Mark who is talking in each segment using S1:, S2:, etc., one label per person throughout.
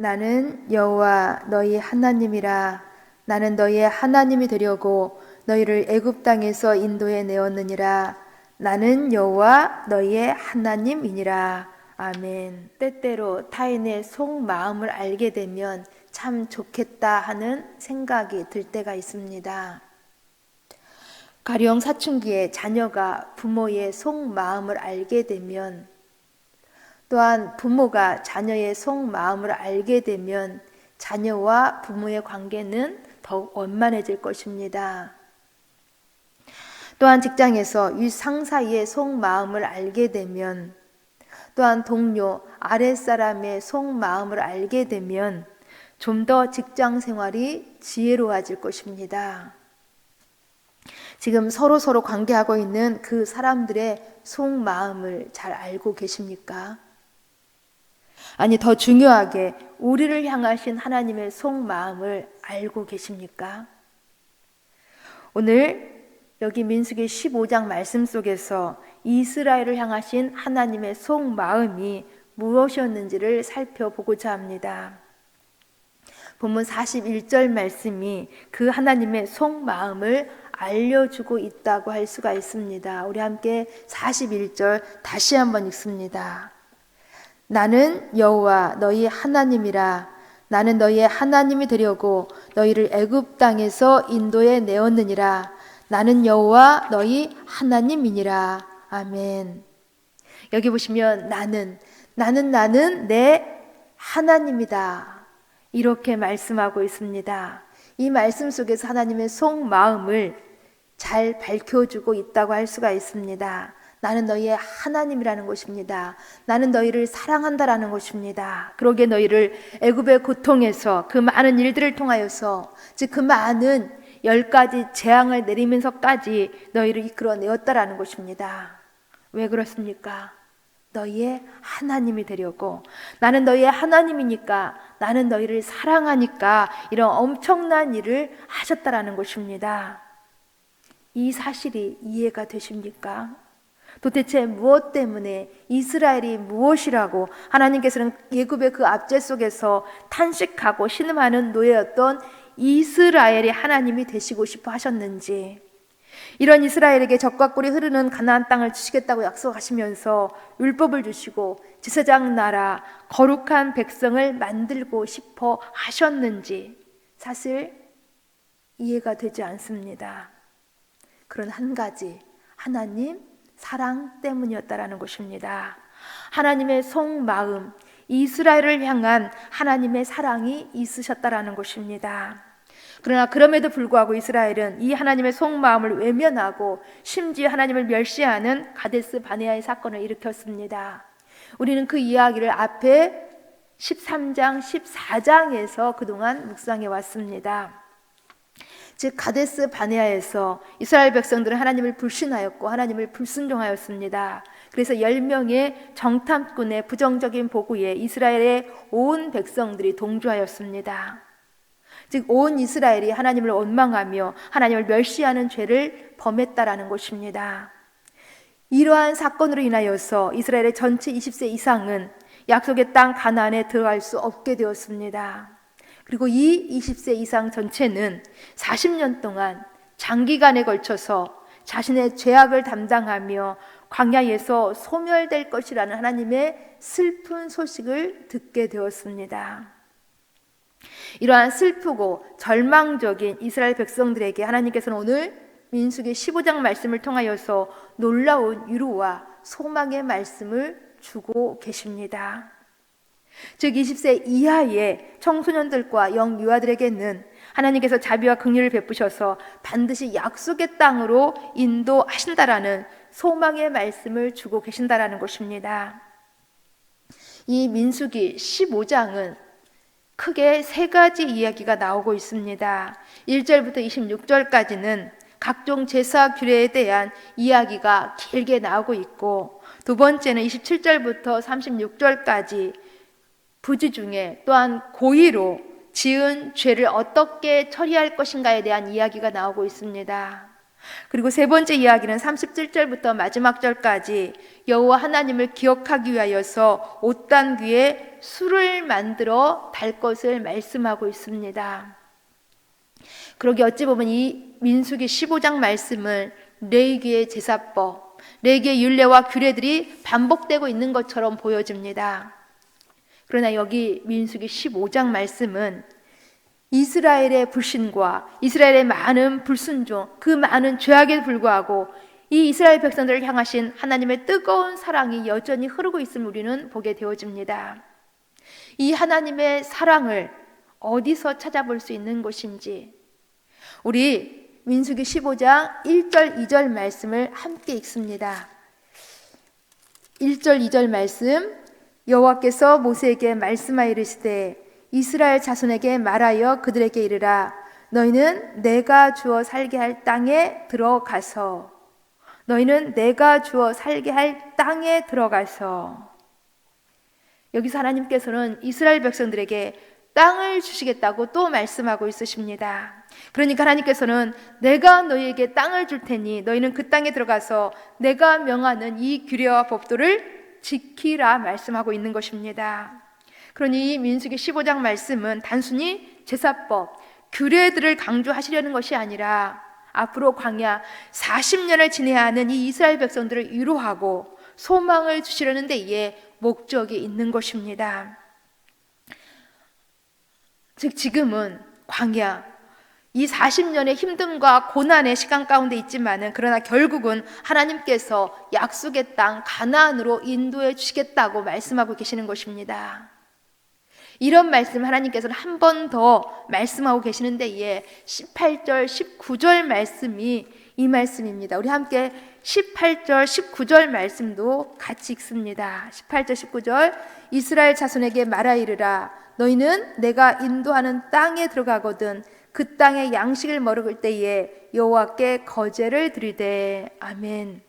S1: 나는 여호와 너희 하나님이라. 나는 너희의 하나님이 되려고 너희를 애굽 땅에서 인도해 내었느니라. 나는 여호와 너희의 하나님이니라. 아멘. 때때로 타인의 속 마음을 알게 되면 참 좋겠다 하는 생각이 들 때가 있습니다. 가령 사춘기에 자녀가 부모의 속 마음을 알게 되면 또한 부모가 자녀의 속마음을 알게 되면 자녀와 부모의 관계는 더욱 원만해질 것입니다. 또한 직장에서 위 상사의 속마음을 알게 되면 또한 동료, 아랫사람의 속마음을 알게 되면 좀 더 직장 생활이 지혜로워질 것입니다. 지금 서로 서로 관계하고 있는 그 사람들의 속마음을 잘 알고 계십니까? 아니, 더 중요하게 우리를 향하신 하나님의 속마음을 알고 계십니까? 오늘 여기 민수기 15장 말씀 속에서 이스라엘을 향하신 하나님의 속마음이 무엇이었는지를 살펴보고자 합니다. 본문 41절 말씀이 그 하나님의 속마음을 알려주고 있다고 할 수가 있습니다. 우리 함께 41절 다시 한번 읽습니다. 나는 여호와 너희 하나님이라 나는 너희의 하나님이 되려고 너희를 애굽 땅에서 인도에 내었느니라 나는 여호와 너희 하나님이니라 아멘. 여기 보시면 나는 나는 나는 내 하나님이다. 이렇게 말씀하고 있습니다. 이 말씀 속에서 하나님의 속마음을 잘 밝혀주고 있다고 할 수가 있습니다. 나는 너희의 하나님이라는 것입니다. 나는 너희를 사랑한다라는 것입니다. 그러게 너희를 애굽의 고통에서 그 많은 일들을 통하여서 즉 그 많은 열 가지 재앙을 내리면서까지 너희를 이끌어내었다라는 것입니다. 왜 그렇습니까? 너희의 하나님이 되려고 나는 너희의 하나님이니까 나는 너희를 사랑하니까 이런 엄청난 일을 하셨다라는 것입니다. 이 사실이 이해가 되십니까? 도대체 무엇 때문에 이스라엘이 무엇이라고 하나님께서는 예굽의 그 압제 속에서 탄식하고 신음하는 노예였던 이스라엘의 하나님이 되시고 싶어 하셨는지 이런 이스라엘에게 적과 꿀이 흐르는 가나안 땅을 주시겠다고 약속하시면서 율법을 주시고 제사장 나라 거룩한 백성을 만들고 싶어 하셨는지 사실 이해가 되지 않습니다. 그런 한 가지 하나님 사랑 때문이었다라는 것입니다. 하나님의 속마음, 이스라엘을 향한 하나님의 사랑이 있으셨다라는 것입니다. 그러나 그럼에도 불구하고 이스라엘은 이 하나님의 속마음을 외면하고 심지어 하나님을 멸시하는 가데스 바네아의 사건을 일으켰습니다. 우리는 그 이야기를 앞에 13장, 14장에서 그동안 묵상해 왔습니다. 즉 가데스 바네아에서 이스라엘 백성들은 하나님을 불신하였고 하나님을 불순종하였습니다. 그래서 10명의 정탐꾼의 부정적인 보고에 이스라엘의 온 백성들이 동조하였습니다. 즉 온 이스라엘이 하나님을 원망하며 하나님을 멸시하는 죄를 범했다라는 것입니다. 이러한 사건으로 인하여서 이스라엘의 전체 20세 이상은 약속의 땅 가나안에 들어갈 수 없게 되었습니다. 그리고 이 20세 이상 전체는 40년 동안 장기간에 걸쳐서 자신의 죄악을 담당하며 광야에서 소멸될 것이라는 하나님의 슬픈 소식을 듣게 되었습니다. 이러한 슬프고 절망적인 이스라엘 백성들에게 하나님께서는 오늘 민수기 15장 말씀을 통하여서 놀라운 위로와 소망의 말씀을 주고 계십니다. 즉 20세 이하의 청소년들과 영 유아들에게는 하나님께서 자비와 긍휼을 베푸셔서 반드시 약속의 땅으로 인도하신다라는 소망의 말씀을 주고 계신다라는 것입니다. 이 민수기 15장은 크게 세 가지 이야기가 나오고 있습니다. 1절부터 26절까지는 각종 제사 규례에 대한 이야기가 길게 나오고 있고 두 번째는 27절부터 36절까지 부지 중에 또한 고의로 지은 죄를 어떻게 처리할 것인가에 대한 이야기가 나오고 있습니다. 그리고 세 번째 이야기는 37절부터 마지막 절까지 여호와 하나님을 기억하기 위하여서 옷단 귀에 술을 만들어 달 것을 말씀하고 있습니다. 그러기 어찌 보면 이 민수기 15장 말씀을 레이기의 제사법, 레이기의 율례와 규례들이 반복되고 있는 것처럼 보여집니다. 그러나 여기 민수기 15장 말씀은 이스라엘의 불신과 이스라엘의 많은 불순종, 그 많은 죄악에 불구하고 이 이스라엘 백성들을 향하신 하나님의 뜨거운 사랑이 여전히 흐르고 있음을 우리는 보게 되어집니다. 이 하나님의 사랑을 어디서 찾아볼 수 있는 것인지 우리 민수기 15장 1절 2절 말씀을 함께 읽습니다. 1절 2절 말씀 여호와께서 모세에게 말씀하여 이르시되 이스라엘 자손에게 말하여 그들에게 이르라 너희는 내가 주어 살게 할 땅에 들어가서 너희는 내가 주어 살게 할 땅에 들어가서 여기서 하나님께서는 이스라엘 백성들에게 땅을 주시겠다고 또 말씀하고 있으십니다. 그러니까 하나님께서는 내가 너희에게 땅을 줄 테니 너희는 그 땅에 들어가서 내가 명하는 이 규례와 법도를 지키라 말씀하고 있는 것입니다. 그러니 이 민수기 15장 말씀은 단순히 제사법, 규례들을 강조하시려는 것이 아니라 앞으로 광야 40년을 지내야 하는 이 이스라엘 백성들을 위로하고 소망을 주시려는 데에 목적이 있는 것입니다. 즉 지금은 광야 이 40년의 힘듦과 고난의 시간 가운데 있지만은 그러나 결국은 하나님께서 약속의 땅 가나안으로 인도해 주시겠다고 말씀하고 계시는 것입니다. 이런 말씀 하나님께서는 한 번 더 말씀하고 계시는 데에 18절, 19절 말씀이 이 말씀입니다. 우리 함께 18절, 19절 말씀도 같이 읽습니다. 18절, 19절 이스라엘 자손에게 말하 이르라 너희는 내가 인도하는 땅에 들어가거든 그 땅의 양식을 먹을 때에 여호와께 거제를 드리되 아멘.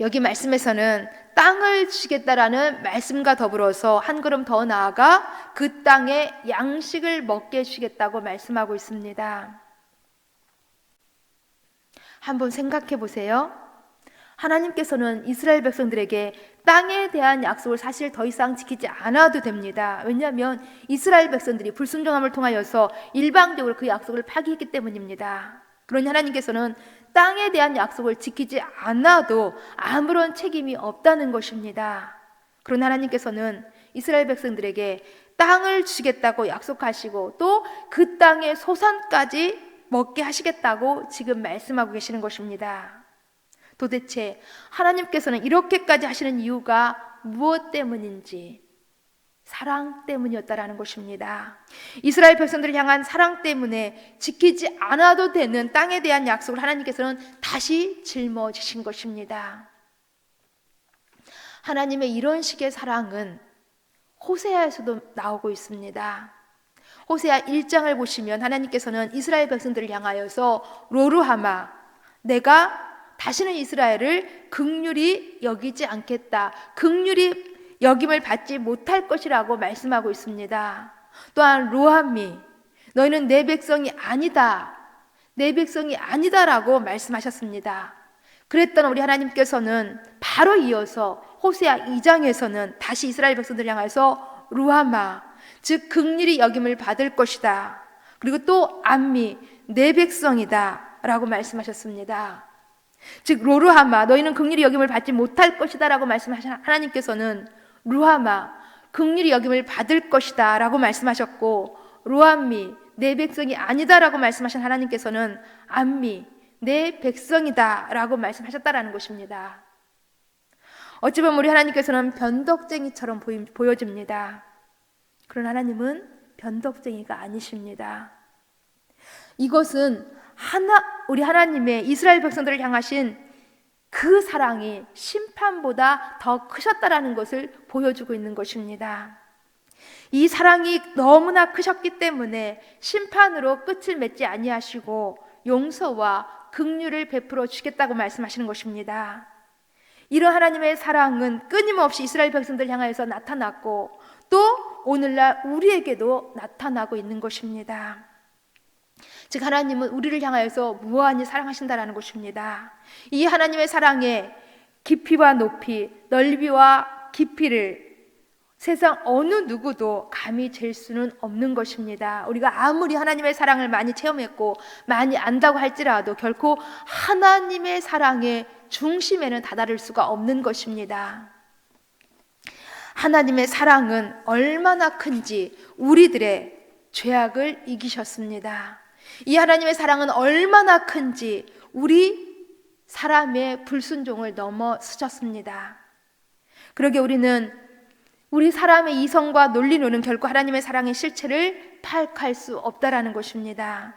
S1: 여기 말씀에서는 땅을 주시겠다라는 말씀과 더불어서 한 걸음 더 나아가 그 땅에 양식을 먹게 해주시겠다고 말씀하고 있습니다. 한번 생각해 보세요. 하나님께서는 이스라엘 백성들에게 땅에 대한 약속을 사실 더 이상 지키지 않아도 됩니다. 왜냐하면 이스라엘 백성들이 불순종함을 통하여서 일방적으로 그 약속을 파기했기 때문입니다. 그러니 하나님께서는 땅에 대한 약속을 지키지 않아도 아무런 책임이 없다는 것입니다. 그러나 하나님께서는 이스라엘 백성들에게 땅을 주시겠다고 약속하시고 또 그 땅의 소산까지 먹게 하시겠다고 지금 말씀하고 계시는 것입니다. 도대체 하나님께서는 이렇게까지 하시는 이유가 무엇 때문인지 사랑 때문이었다라는 것입니다. 이스라엘 백성들을 향한 사랑 때문에 지키지 않아도 되는 땅에 대한 약속을 하나님께서는 다시 짊어지신 것입니다. 하나님의 이런 식의 사랑은 호세아에서도 나오고 있습니다. 호세아 1장을 보시면 하나님께서는 이스라엘 백성들을 향하여서 로루하마 내가 다시는 이스라엘을 극률이 여기지 않겠다. 극률이 여김을 받지 못할 것이라고 말씀하고 있습니다. 또한 로함미 너희는 내 백성이 아니다. 내 백성이 아니다라고 말씀하셨습니다. 그랬던 우리 하나님께서는 바로 이어서 호세아 2장에서는 다시 이스라엘 백성들 향해서 루하마 즉 극률이 여김을 받을 것이다. 그리고 또 암미 내 백성이다라고 말씀하셨습니다. 즉 로루하마 너희는 극률이 여김을 받지 못할 것이다라고 말씀하신 하나님께서는 루하마 극률이 여김을 받을 것이다라고 말씀하셨고 루함미 내 백성이 아니다라고 말씀하신 하나님께서는 암미 내 백성이다라고 말씀하셨다라는 것입니다. 어찌 보면 우리 하나님께서는 변덕쟁이처럼 보여집니다. 그런 하나님은 변덕쟁이가 아니십니다. 이것은 하나 우리 하나님의 이스라엘 백성들을 향하신 그 사랑이 심판보다 더 크셨다라는 것을 보여주고 있는 것입니다. 이 사랑이 너무나 크셨기 때문에 심판으로 끝을 맺지 아니하시고 용서와 긍휼을 베풀어 주겠다고 말씀하시는 것입니다. 이런 하나님의 사랑은 끊임없이 이스라엘 백성들 향하여서 나타났고 또 오늘날 우리에게도 나타나고 있는 것입니다. 즉 하나님은 우리를 향하여서 무한히 사랑하신다라는 것입니다. 이 하나님의 사랑의 깊이와 높이, 넓이와 깊이를 세상 어느 누구도 감히 잴 수는 없는 것입니다. 우리가 아무리 하나님의 사랑을 많이 체험했고 많이 안다고 할지라도 결코 하나님의 사랑의 중심에는 다다를 수가 없는 것입니다. 하나님의 사랑은 얼마나 큰지 우리들의 죄악을 이기셨습니다. 이 하나님의 사랑은 얼마나 큰지 우리 사람의 불순종을 넘어서셨습니다. 그러게 우리는 우리 사람의 이성과 논리로는 결코 하나님의 사랑의 실체를 파악할 수 없다라는 것입니다.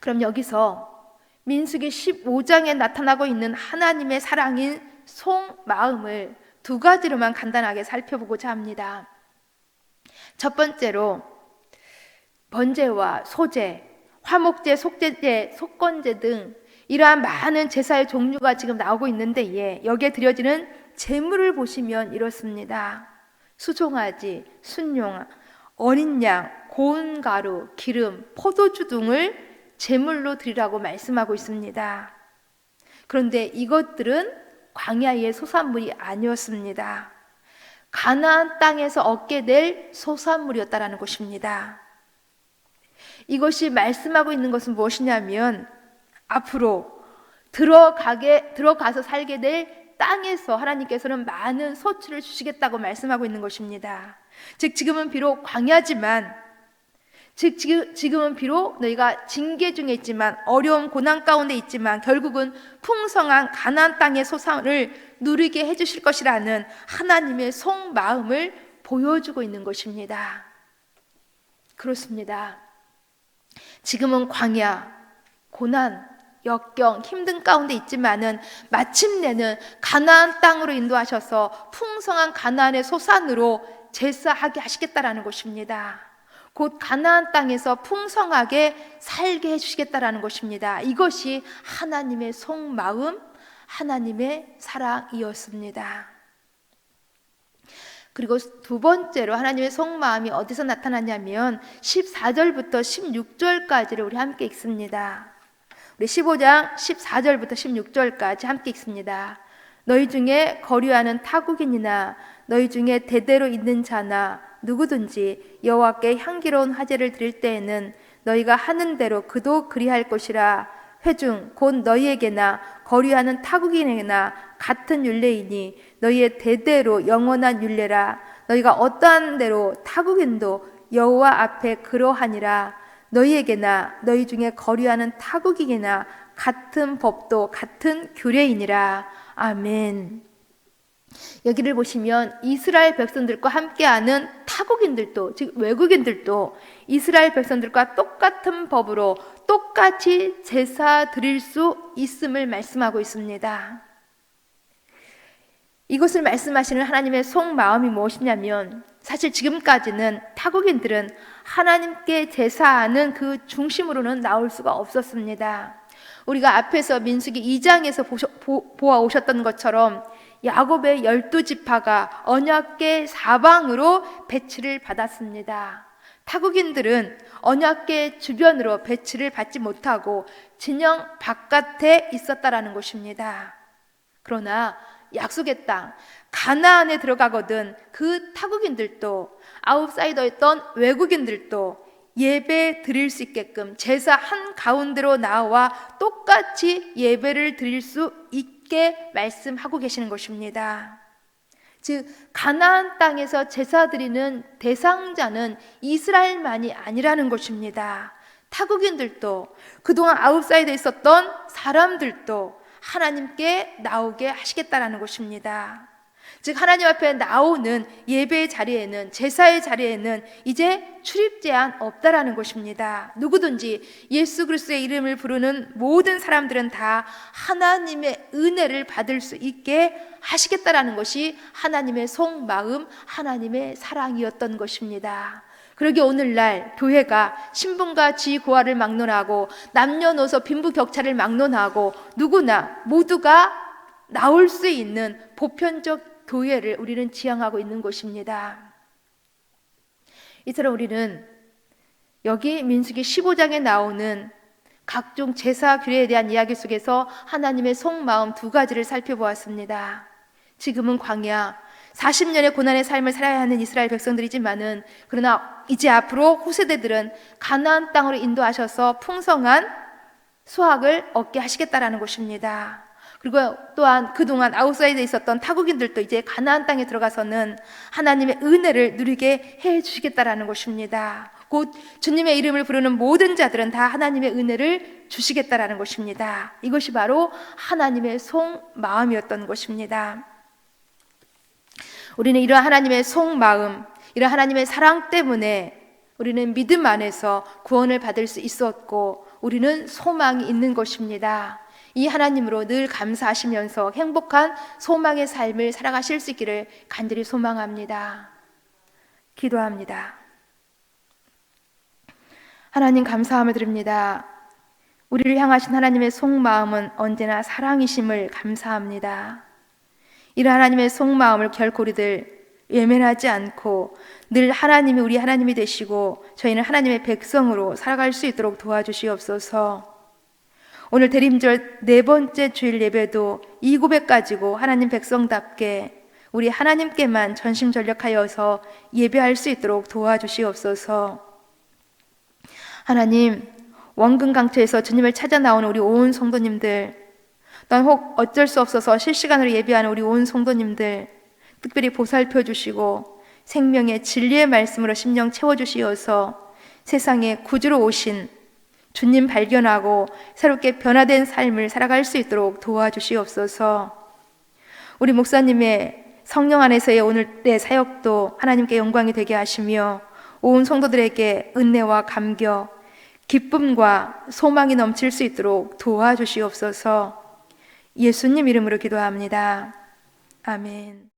S1: 그럼 여기서 민수기 15장에 나타나고 있는 하나님의 사랑인 속마음을 두 가지로만 간단하게 살펴보고자 합니다. 첫 번째로 번제와 소제, 화목제, 속제제, 속건제 등 이러한 많은 제사의 종류가 지금 나오고 있는데 예, 여기에 드려지는 제물을 보시면 이렇습니다. 수종아지, 순용, 어린 양, 고운 가루, 기름, 포도주 등을 제물로 드리라고 말씀하고 있습니다. 그런데 이것들은 광야의 소산물이 아니었습니다. 가나안 땅에서 얻게 될 소산물이었다라는 것입니다. 이것이 말씀하고 있는 것은 무엇이냐면 앞으로 들어가게 들어가서 살게 될 땅에서 하나님께서는 많은 소출을 주시겠다고 말씀하고 있는 것입니다. 즉 지금은 비록 광야지만 즉 지금은 비록 너희가 징계 중에 있지만 어려운 고난 가운데 있지만 결국은 풍성한 가나안 땅의 소상을 누리게 해 주실 것이라는 하나님의 속마음을 보여주고 있는 것입니다. 그렇습니다. 지금은 광야, 고난, 역경, 힘든 가운데 있지만은 마침내는 가나안 땅으로 인도하셔서 풍성한 가나안의 소산으로 제사하게 하시겠다라는 것입니다. 곧 가나안 땅에서 풍성하게 살게 해 주시겠다라는 것입니다. 이것이 하나님의 속마음, 하나님의 사랑이었습니다. 그리고 두 번째로 하나님의 속마음이 어디서 나타났냐면 14절부터 16절까지를 우리 함께 읽습니다. 우리 15장 14절부터 16절까지 함께 읽습니다. 너희 중에 거류하는 타국인이나 너희 중에 대대로 있는 자나 누구든지 여호와께 향기로운 화제를 드릴 때에는 너희가 하는 대로 그도 그리할 것이라 회중 곧 너희에게나 거류하는 타국인에게나 같은 율례이니 너희의 대대로 영원한 율례라. 너희가 어떠한 대로 타국인도 여호와 앞에 그러하니라. 너희에게나 너희 중에 거류하는 타국이게나 같은 법도 같은 규례이니라. 아멘. 여기를 보시면 이스라엘 백성들과 함께하는 타국인들도 즉 외국인들도 이스라엘 백성들과 똑같은 법으로 똑같이 제사 드릴 수 있음을 말씀하고 있습니다. 이것을 말씀하시는 하나님의 속마음이 무엇이냐면 사실 지금까지는 타국인들은 하나님께 제사하는 그 중심으로는 나올 수가 없었습니다. 우리가 앞에서 민수기 2장에서 보아 오셨던 것처럼 야곱의 열두 지파가 언약계 사방으로 배치를 받았습니다. 타국인들은 언약계 주변으로 배치를 받지 못하고 진영 바깥에 있었다라는 것입니다. 그러나 약속의 땅 가나안에 들어가거든 그 타국인들도 아웃사이더였던 외국인들도 예배 드릴 수 있게끔 제사 한 가운데로 나와 똑같이 예배를 드릴 수 있게 말씀하고 계시는 것입니다. 즉 가나안 땅에서 제사 드리는 대상자는 이스라엘만이 아니라는 것입니다. 타국인들도 그동안 아웃사이드에 있었던 사람들도 하나님께 나오게 하시겠다라는 것입니다. 즉 하나님 앞에 나오는 예배의 자리에는 제사의 자리에는 이제 출입 제한 없다라는 것입니다. 누구든지 예수 그리스도의 이름을 부르는 모든 사람들은 다 하나님의 은혜를 받을 수 있게 하시겠다라는 것이 하나님의 속마음, 하나님의 사랑이었던 것입니다. 그러게 오늘날 교회가 신분과 지고하를 막론하고 남녀노소 빈부격차를 막론하고 누구나 모두가 나올 수 있는 보편적 교회를 우리는 지향하고 있는 것입니다. 이처럼 우리는 여기 민수기 15장에 나오는 각종 제사 규례에 대한 이야기 속에서 하나님의 속마음 두 가지를 살펴보았습니다. 지금은 광야 40년의 고난의 삶을 살아야 하는 이스라엘 백성들이지만은 그러나 이제 앞으로 후세대들은 가나안 땅으로 인도하셔서 풍성한 수확을 얻게 하시겠다라는 것입니다. 그리고 또한 그동안 아웃사이드에 있었던 타국인들도 이제 가나안 땅에 들어가서는 하나님의 은혜를 누리게 해 주시겠다라는 것입니다. 곧 주님의 이름을 부르는 모든 자들은 다 하나님의 은혜를 주시겠다라는 것입니다. 이것이 바로 하나님의 속 마음이었던 것입니다. 우리는 이러한 하나님의 속 마음, 이러한 하나님의 사랑 때문에 우리는 믿음 안에서 구원을 받을 수 있었고 우리는 소망이 있는 것입니다. 이 하나님으로 늘 감사하시면서 행복한 소망의 삶을 살아가실 수 있기를 간절히 소망합니다. 기도합니다. 하나님 감사함을 드립니다. 우리를 향하신 하나님의 속마음은 언제나 사랑이심을 감사합니다. 이런 하나님의 속마음을 결코 우리들 외면하지 않고 늘 하나님이 우리 하나님이 되시고 저희는 하나님의 백성으로 살아갈 수 있도록 도와주시옵소서. 오늘 대림절 네 번째 주일 예배도 이 고백 가지고 하나님 백성답게 우리 하나님께만 전심전력하여서 예배할 수 있도록 도와주시옵소서. 하나님, 원근 강처에서 주님을 찾아 나오는 우리 온 성도님들, 넌혹 어쩔 수 없어서 실시간으로 예배하는 우리 온 성도님들, 특별히 보살펴 주시고 생명의 진리의 말씀으로 심령 채워 주시어서 세상에 구주로 오신 주님 발견하고 새롭게 변화된 삶을 살아갈 수 있도록 도와주시옵소서. 우리 목사님의 성령 안에서의 오늘의 사역도 하나님께 영광이 되게 하시며 온 성도들에게 은혜와 감격, 기쁨과 소망이 넘칠 수 있도록 도와주시옵소서. 예수님 이름으로 기도합니다. 아멘.